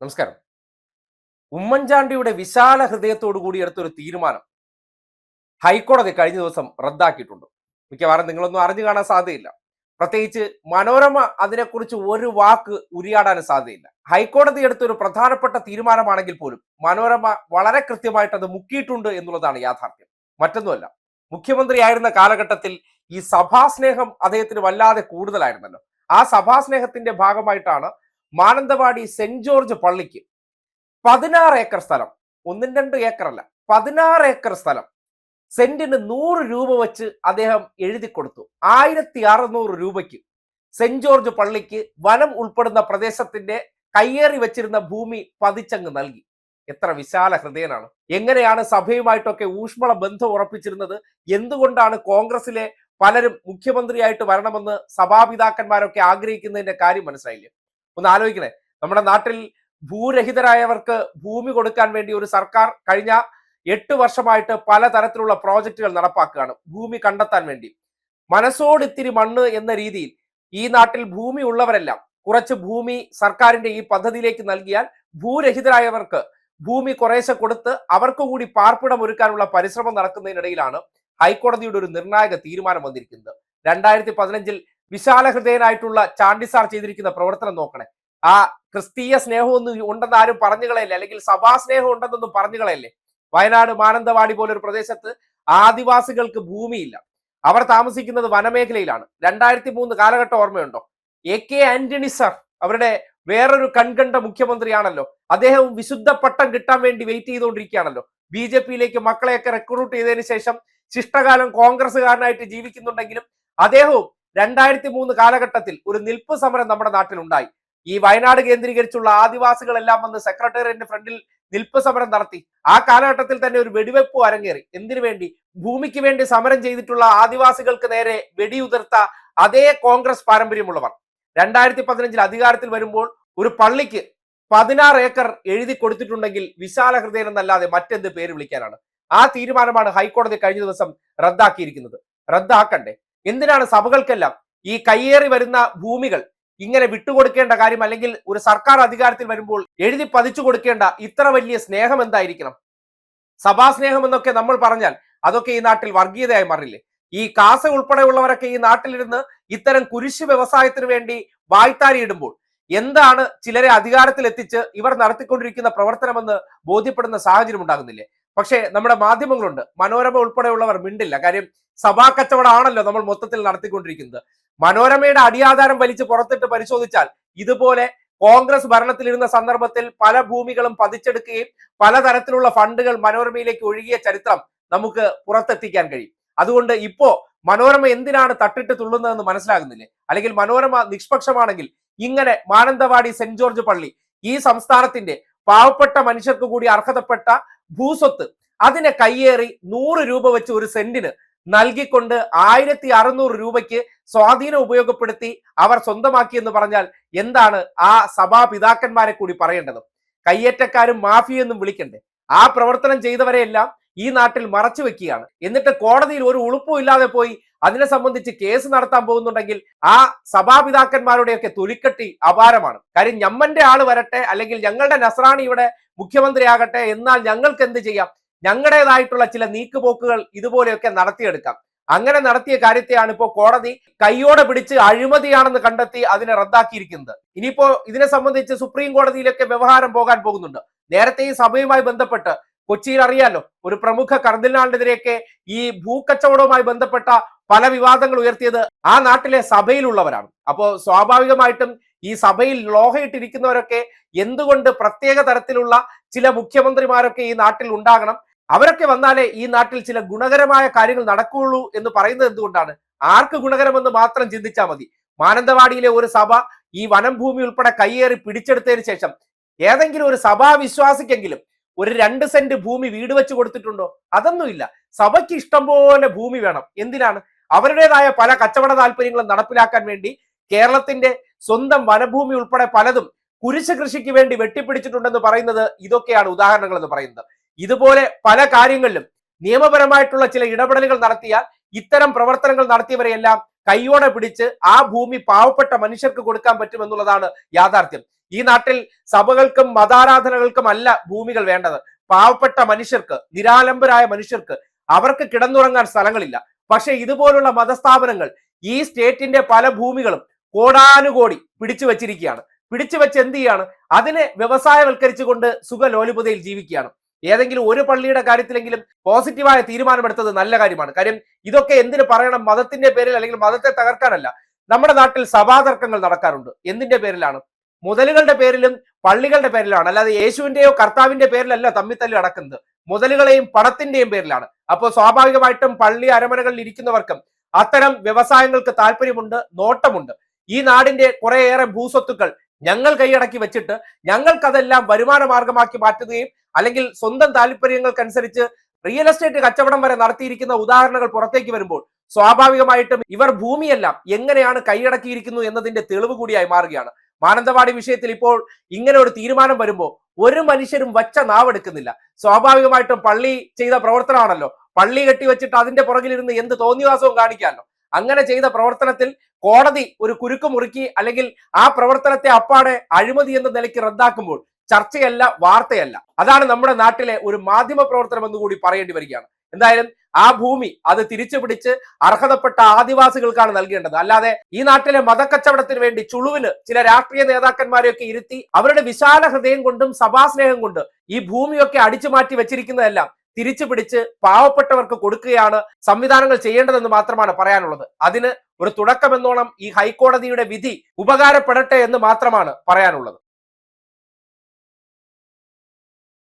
നമസ്കാരം. ഉമ്മൻചാണ്ടിയുടെ വിശാല ഹൃദയത്തോടു കൂടി എടുത്തൊരു തീരുമാനം ഹൈക്കോടതി കഴിഞ്ഞ ദിവസം റദ്ദാക്കിയിട്ടുണ്ട്. മിക്കവാറും നിങ്ങളൊന്നും അറിഞ്ഞു കാണാൻ സാധ്യതയില്ല. പ്രത്യേകിച്ച് മനോരമ അതിനെക്കുറിച്ച് ഒരു വാക്ക് ഉരിയാടാൻ സാധ്യതയില്ല. ഹൈക്കോടതി എടുത്തൊരു പ്രധാനപ്പെട്ട തീരുമാനമാണെങ്കിൽ പോലും മനോരമ വളരെ കൃത്യമായിട്ട് അത് മുക്കിയിട്ടുണ്ട് എന്നുള്ളതാണ് യാഥാർത്ഥ്യം. മറ്റൊന്നുമല്ല മുഖ്യമന്ത്രിയായിരുന്ന കാലഘട്ടത്തിൽ ഈ സഭാസ്നേഹം അദ്ദേഹത്തിന് വല്ലാതെ കൂടുതലായിരുന്നല്ലോ. ആ സഭാസ്നേഹത്തിന്റെ ഭാഗമായിട്ടാണ് മാനന്തവാടി സെന്റ് ജോർജ് പള്ളിക്ക് പതിനാറ് ഏക്കർ സ്ഥലം. ഒന്നും രണ്ട് ഏക്കർ അല്ല പതിനാറ് ഏക്കർ സ്ഥലം. സെന്റിന് നൂറ് രൂപ വെച്ച് അദ്ദേഹം എഴുതി കൊടുത്തു. ആയിരത്തി അറുന്നൂറ് രൂപയ്ക്ക് സെന്റ് ജോർജ് പള്ളിക്ക് വനം ഉൾപ്പെടുന്ന പ്രദേശത്തിന്റെ കയ്യേറി വെച്ചിരുന്ന ഭൂമി പതിച്ചങ്ങ് നൽകി. എത്ര വിശാല ഹൃദയനാണ്. എങ്ങനെയാണ് സഭയുമായിട്ടൊക്കെ ഊഷ്മള ബന്ധം ഉറപ്പിച്ചിരുന്നത്? എന്തുകൊണ്ടാണ് കോൺഗ്രസിലെ പലരും മുഖ്യമന്ത്രിയായിട്ട് വരണമെന്ന് സഭാപിതാക്കന്മാരൊക്കെ ആഗ്രഹിക്കുന്നതിന്റെ കാര്യം മനസ്സിലായില്ലേ? ഒന്ന് ആലോചിക്കണേ. നമ്മുടെ നാട്ടിൽ ഭൂരഹിതരായവർക്ക് ഭൂമി കൊടുക്കാൻ വേണ്ടി ഒരു സർക്കാർ കഴിഞ്ഞ എട്ട് വർഷമായിട്ട് പലതരത്തിലുള്ള പ്രോജക്റ്റുകൾ നടപ്പാക്കുകയാണ്. ഭൂമി കണ്ടെത്താൻ വേണ്ടി. മനസ്സോടിത്തിരി മണ്ണ് എന്ന രീതിയിൽ ഈ നാട്ടിൽ ഭൂമി ഉള്ളവരെല്ലാം കുറച്ച് ഭൂമി സർക്കാരിന്റെ ഈ പദ്ധതിയിലേക്ക് നൽകിയാൽ ഭൂരഹിതരായവർക്ക് ഭൂമി കുറേശ്ശെ കൊടുത്ത് അവർക്ക് കൂടി പാർപ്പിടം ഒരുക്കാനുള്ള പരിശ്രമം നടക്കുന്നതിനിടയിലാണ് ഹൈക്കോടതിയുടെ ഒരു നിർണായക തീരുമാനം വന്നിരിക്കുന്നത്. രണ്ടായിരത്തി പതിനഞ്ചിൽ വിശാല ഹൃദയനായിട്ടുള്ള ചാണ്ടിസാർ ചെയ്തിരിക്കുന്ന പ്രവർത്തനം നോക്കണേ. ആ ക്രിസ്തീയ സ്നേഹമൊന്നും ഉണ്ടെന്ന് ആരും പറഞ്ഞു കളയല്ലേ അല്ലെങ്കിൽ സഭാ സ്നേഹം ഉണ്ടെന്നൊന്നും പറഞ്ഞു കളയല്ലേ വയനാട് മാനന്തവാടി പോലൊരു പ്രദേശത്ത് ആദിവാസികൾക്ക് ഭൂമിയില്ല. അവർ താമസിക്കുന്നത് വനമേഖലയിലാണ്. രണ്ടായിരത്തി മൂന്ന് കാലഘട്ടം ഓർമ്മയുണ്ടോ? എ കെ ആന്റണി സർ അവരുടെ വേറൊരു കൺകണ്ട മുഖ്യമന്ത്രിയാണല്ലോ. അദ്ദേഹം വിശുദ്ധ പട്ടം കിട്ടാൻ വേണ്ടി വെയിറ്റ് ചെയ്തുകൊണ്ടിരിക്കുകയാണല്ലോ. ബി ജെ പിയിലേക്ക് മക്കളെയൊക്കെ റിക്രൂട്ട് ചെയ്തതിനു ശേഷം ശിഷ്ടകാലം കോൺഗ്രസ്സുകാരനായിട്ട് ജീവിക്കുന്നുണ്ടെങ്കിലും അദ്ദേഹവും രണ്ടായിരത്തി മൂന്ന് കാലഘട്ടത്തിൽ ഒരു നിൽപ്പ് സമരം നമ്മുടെ നാട്ടിലുണ്ടായി. ഈ വയനാട് കേന്ദ്രീകരിച്ചുള്ള ആദിവാസികളെല്ലാം വന്ന് സെക്രട്ടേറിയറ്റിന്റെ ഫ്രണ്ടിൽ നിൽപ്പ് സമരം നടത്തി. ആ കാലഘട്ടത്തിൽ തന്നെ ഒരു വെടിവെപ്പ് അരങ്ങേറി. എന്തിനു വേണ്ടി? ഭൂമിക്ക് വേണ്ടി സമരം ചെയ്തിട്ടുള്ള ആദിവാസികൾക്ക് നേരെ വെടിയുതിർത്ത അതേ കോൺഗ്രസ് പാരമ്പര്യമുള്ളവർ. രണ്ടായിരത്തി പതിനഞ്ചിൽ അധികാരത്തിൽ വരുമ്പോൾ ഒരു പള്ളിക്ക് പതിനാറ് ഏക്കർ എഴുതി കൊടുത്തിട്ടുണ്ടെങ്കിൽ വിശാല ഹൃദയം എന്നല്ലാതെ മറ്റെന്ത് പേര് വിളിക്കാനാണ്? ആ തീരുമാനമാണ് ഹൈക്കോടതി കഴിഞ്ഞ ദിവസം റദ്ദാക്കിയിരിക്കുന്നത്. റദ്ദാക്കണ്ടേ? എന്തിനാണ് സഭകൾക്കെല്ലാം ഈ കയ്യേറി വരുന്ന ഭൂമികൾ ഇങ്ങനെ വിട്ടുകൊടുക്കേണ്ട കാര്യം അല്ലെങ്കിൽ ഒരു സർക്കാർ അധികാരത്തിൽ വരുമ്പോൾ എഴുതി പതിച്ചു കൊടുക്കേണ്ട ഇത്ര വലിയ സ്നേഹം എന്തായിരിക്കണം? സഭാസ്നേഹം എന്നൊക്കെ നമ്മൾ പറഞ്ഞാൽ അതൊക്കെ ഈ നാട്ടിൽ വർഗീയതയായി മാറില്ലേ? ഈ കാസ ഉൾപ്പെടെയുള്ളവരൊക്കെ ഈ നാട്ടിലിരുന്ന് ഇത്തരം കുരിശ് വ്യവസായത്തിന് വേണ്ടി വായ്ത്താരിയിടുമ്പോൾ എന്താണ് ചിലരെ അധികാരത്തിൽ എത്തിച്ച് ഇവർ നടത്തിക്കൊണ്ടിരിക്കുന്ന പ്രവർത്തനമെന്ന് ബോധ്യപ്പെടുന്ന സാഹചര്യം ഉണ്ടാകുന്നില്ലേ? പക്ഷേ നമ്മുടെ മാധ്യമങ്ങളുണ്ട്. മനോരമ ഉൾപ്പെടെയുള്ളവർ മിണ്ടില്ല. കാര്യം സഭാ കച്ചവടമാണല്ലോ നമ്മൾ മൊത്തത്തിൽ നടത്തിക്കൊണ്ടിരിക്കുന്നത്. മനോരമയുടെ അടിയാധാരം വലിച്ച് പുറത്തിട്ട് പരിശോധിച്ചാൽ ഇതുപോലെ കോൺഗ്രസ് ഭരണത്തിലിരുന്ന സന്ദർഭത്തിൽ പല ഭൂമികളും പതിച്ചെടുക്കുകയും പലതരത്തിലുള്ള ഫണ്ടുകൾ മനോരമയിലേക്ക് ഒഴുകിയ ചരിത്രം നമുക്ക് പുറത്തെത്തിക്കാൻ കഴിയും. അതുകൊണ്ട് ഇപ്പോ മനോരമ എന്തിനാണ് തട്ടിട്ട് തുള്ളുന്നതെന്ന് മനസ്സിലാകുന്നില്ലേ? അല്ലെങ്കിൽ മനോരമ നിഷ്പക്ഷമാണെങ്കിൽ ഇങ്ങനെ മാനന്തവാടി സെന്റ് ജോർജ് പള്ളി ഈ സംസ്ഥാനത്തിന്റെ പാവപ്പെട്ട മനുഷ്യർക്ക് കൂടി അർഹതപ്പെട്ട ഭൂസ്വത്ത്. അതിനെ കയ്യേറി നൂറ് രൂപ വെച്ച് ഒരു സെന്റിന് നൽകിക്കൊണ്ട് ആയിരത്തി അറുന്നൂറ് രൂപയ്ക്ക് സ്വാധീനം ഉപയോഗപ്പെടുത്തി അവർ സ്വന്തമാക്കി എന്ന് പറഞ്ഞാൽ എന്താണ് ആ സഭാപിതാക്കന്മാരെ കൂടി പറയേണ്ടത്? കയ്യേറ്റക്കാരും മാഫിയെന്നും വിളിക്കണ്ടേ? ആ പ്രവർത്തനം ചെയ്തവരെയെല്ലാം ഈ നാട്ടിൽ മറച്ചു വെക്കുകയാണ്. എന്നിട്ട് കോടതിയിൽ ഒരു ഉളുപ്പും ഇല്ലാതെ പോയി അതിനെ സംബന്ധിച്ച് കേസ് നടത്താൻ പോകുന്നുണ്ടെങ്കിൽ ആ സഭാപിതാക്കന്മാരുടെയൊക്കെ തുലിക്കെട്ടി അപാരമാണ്. കാര്യം ഞമ്മന്റെ ആൾ വരട്ടെ അല്ലെങ്കിൽ ഞങ്ങളുടെ നസ്രാണി ഇവിടെ മുഖ്യമന്ത്രിയാകട്ടെ എന്നാൽ ഞങ്ങൾക്ക് എന്ത് ചെയ്യാം? ഞങ്ങളുടേതായിട്ടുള്ള ചില നീക്കുപോക്കുകൾ ഇതുപോലെയൊക്കെ നടത്തിയെടുക്കാം. അങ്ങനെ നടത്തിയ കാര്യത്തെയാണ് ഇപ്പോൾ കോടതി കൈയോടെ പിടിച്ച് അഴിമതിയാണെന്ന് കണ്ടെത്തി അതിനെ റദ്ദാക്കിയിരിക്കുന്നത്. ഇനിയിപ്പോ ഇതിനെ സംബന്ധിച്ച് സുപ്രീം കോടതിയിലൊക്കെ വ്യവഹാരം പോകാൻ പോകുന്നുണ്ട്. നേരത്തെ ഈ സഭയുമായി ബന്ധപ്പെട്ട് കൊച്ചിയിൽ അറിയാലോ ഒരു പ്രമുഖ കർദിനാളിനെതിരെയൊക്കെ ഈ ഭൂക്കച്ചവടവുമായി ബന്ധപ്പെട്ട പല വിവാദങ്ങൾ ഉയർത്തിയത് ആ നാട്ടിലെ സഭയിലുള്ളവരാണ്. അപ്പോൾ സ്വാഭാവികമായിട്ടും ഈ സഭയിൽ ലോഹയിട്ടിരിക്കുന്നവരൊക്കെ എന്തുകൊണ്ട് പ്രത്യേക തരത്തിലുള്ള ചില മുഖ്യമന്ത്രിമാരൊക്കെ ഈ നാട്ടിൽ ഉണ്ടാകണം? അവരൊക്കെ വന്നാലേ ഈ നാട്ടിൽ ചില ഗുണകരമായ കാര്യങ്ങൾ നടക്കുകയുള്ളൂ എന്ന് പറയുന്നത് എന്തുകൊണ്ടാണ്? ആർക്ക് ഗുണകരമെന്ന് മാത്രം ചിന്തിച്ചാൽ മതി. മാനന്തവാടിയിലെ ഒരു സഭ ഈ വനം ഭൂമി ഉൾപ്പെടെ കയ്യേറി പിടിച്ചെടുത്തതിന് ശേഷം ഏതെങ്കിലും ഒരു സഭാ വിശ്വാസിക്കെങ്കിലും ഒരു രണ്ട് സെന്റ് ഭൂമി വീട് വെച്ച് കൊടുത്തിട്ടുണ്ടോ? അതൊന്നുമില്ല. സഭയ്ക്ക് ഇഷ്ടം പോലെ ഭൂമി വേണം. എന്തിനാണ്? അവരുടേതായ പല കച്ചവട താല്പര്യങ്ങളും നടപ്പിലാക്കാൻ വേണ്ടി കേരളത്തിന്റെ സ്വന്തം വനഭൂമി ഉൾപ്പെടെ പലതും കുരിശ് കൃഷിക്ക് വേണ്ടി വെട്ടിപ്പിടിച്ചിട്ടുണ്ടെന്ന് പറയുന്നത് ഇതൊക്കെയാണ് ഉദാഹരണങ്ങൾ എന്ന് പറയുന്നത്. ഇതുപോലെ പല കാര്യങ്ങളിലും നിയമപരമായിട്ടുള്ള ചില ഇടപെടലുകൾ നടത്തിയാൽ ഇത്തരം പ്രവർത്തനങ്ങൾ നടത്തിയവരെയെല്ലാം കൈയോടെ പിടിച്ച് ആ ഭൂമി പാവപ്പെട്ട മനുഷ്യർക്ക് കൊടുക്കാൻ പറ്റുമെന്നുള്ളതാണ് യാഥാർത്ഥ്യം. ഈ നാട്ടിൽ സഭകൾക്കും മതാരാധനകൾക്കും അല്ല ഭൂമികൾ വേണ്ടത്. പാവപ്പെട്ട മനുഷ്യർക്ക് നിരാലംബരായ മനുഷ്യർക്ക് അവർക്ക് കിടന്നുറങ്ങാൻ സ്ഥലങ്ങളില്ല. പക്ഷെ ഇതുപോലുള്ള മതസ്ഥാപനങ്ങൾ ഈ സ്റ്റേറ്റിന്റെ പല ഭൂമികളും കോടാനുകോടി പിടിച്ചു വച്ചിരിക്കുകയാണ്. പിടിച്ചു വെച്ച് എന്ത് ചെയ്യാണ്? അതിനെ വ്യവസായവൽക്കരിച്ചുകൊണ്ട് സുഖലോലുപതയിൽ ജീവിക്കുകയാണ്. ഏതെങ്കിലും ഒരു പള്ളിയുടെ കാര്യത്തിലെങ്കിലും പോസിറ്റീവായ തീരുമാനമെടുത്തത് നല്ല കാര്യമാണ്. കാര്യം ഇതൊക്കെ എന്തിനു പറയണം? മതത്തിന്റെ പേരിൽ അല്ലെങ്കിൽ മതത്തെ തകർക്കാനല്ല. നമ്മുടെ നാട്ടിൽ സഭാതർക്കങ്ങൾ നടക്കാറുണ്ട്. എന്തിന്റെ പേരിലാണ്? മുതലുകളുടെ പേരിലും പള്ളികളുടെ പേരിലാണ് അല്ലാതെ യേശുവിന്റെയോ കർത്താവിന്റെ പേരിലല്ല തമ്മിത്തല്ല് നടക്കുന്നത്. മുതലുകളെയും പണത്തിന്റെയും പേരിലാണ്. അപ്പോൾ സ്വാഭാവികമായിട്ടും പള്ളി അരമനകളിൽ ഇരിക്കുന്നവർക്കും അത്തരം വ്യവസായങ്ങൾക്ക് താല്പര്യമുണ്ട് നോട്ടമുണ്ട്. ഈ നാടിന്റെ കുറേയേറെ ഭൂസ്വത്തുക്കൾ ഞങ്ങൾ കൈയടക്കി വെച്ചിട്ട് ഞങ്ങൾക്കതെല്ലാം വരുമാന മാർഗമാക്കി മാറ്റുകയും അല്ലെങ്കിൽ സ്വന്തം താല്പര്യങ്ങൾക്കനുസരിച്ച് റിയൽ എസ്റ്റേറ്റ് കച്ചവടം വരെ നടത്തിയിരിക്കുന്ന ഉദാഹരണങ്ങൾ പുറത്തേക്ക് വരുമ്പോൾ സ്വാഭാവികമായിട്ടും ഇവർ ഭൂമിയെല്ലാം എങ്ങനെയാണ് കൈയടക്കിയിരിക്കുന്നു എന്നതിന്റെ തെളിവ് കൂടിയായി മാറുകയാണ്. മാനന്തവാടി വിഷയത്തിൽ ഇപ്പോൾ ഇങ്ങനെ ഒരു തീരുമാനം വരുമ്പോൾ ഒരു മനുഷ്യരും വച്ച നാവെടുക്കുന്നില്ല. സ്വാഭാവികമായിട്ടും പള്ളി ചെയ്ത പ്രവർത്തനമാണല്ലോ. പള്ളി കെട്ടിവെച്ചിട്ട് അതിന്റെ പുറകിലിരുന്ന് എന്ത് തോന്നിവാസവും കാണിക്കാമല്ലോ. അങ്ങനെ ചെയ്ത പ്രവർത്തനത്തിൽ കോടതി ഒരു കുരുക്ക് മുറുക്കി അല്ലെങ്കിൽ ആ പ്രവർത്തനത്തെ അപ്പാടെ അഴിമതി എന്ന നിലയ്ക്ക് റദ്ദാക്കുമ്പോൾ ചർച്ചയല്ല വാർത്തയല്ല. അതാണ് നമ്മുടെ നാട്ടിലെ ഒരു മാധ്യമ പ്രവർത്തനം എന്ന് കൂടി പറയേണ്ടി വരികയാണ്. എന്തായാലും ആ ഭൂമി അത് തിരിച്ചു പിടിച്ച് അർഹതപ്പെട്ട ആദിവാസികൾക്കാണ് നൽകേണ്ടത്. അല്ലാതെ ഈ നാട്ടിലെ മതക്കച്ചവടത്തിന് വേണ്ടി ചുളുവിന് ചില രാഷ്ട്രീയ നേതാക്കന്മാരെയൊക്കെ ഇരുത്തി അവരുടെ വിശാല ഹൃദയം കൊണ്ടും സഭാസ്നേഹം കൊണ്ട് ഈ ഭൂമിയൊക്കെ അടിച്ചു മാറ്റി വെച്ചിരിക്കുന്നതെല്ലാം തിരിച്ചു പിടിച്ച് പാവപ്പെട്ടവർക്ക് കൊടുക്കുകയാണ് സംവിധാനങ്ങൾ ചെയ്യേണ്ടതെന്ന് മാത്രമാണ് പറയാനുള്ളത്. അതിന് ഒരു തുടക്കമെന്നോണം ഈ ഹൈക്കോടതിയുടെ വിധി ഉപകാരപ്പെടട്ടെ എന്ന് മാത്രമാണ് പറയാനുള്ളത്.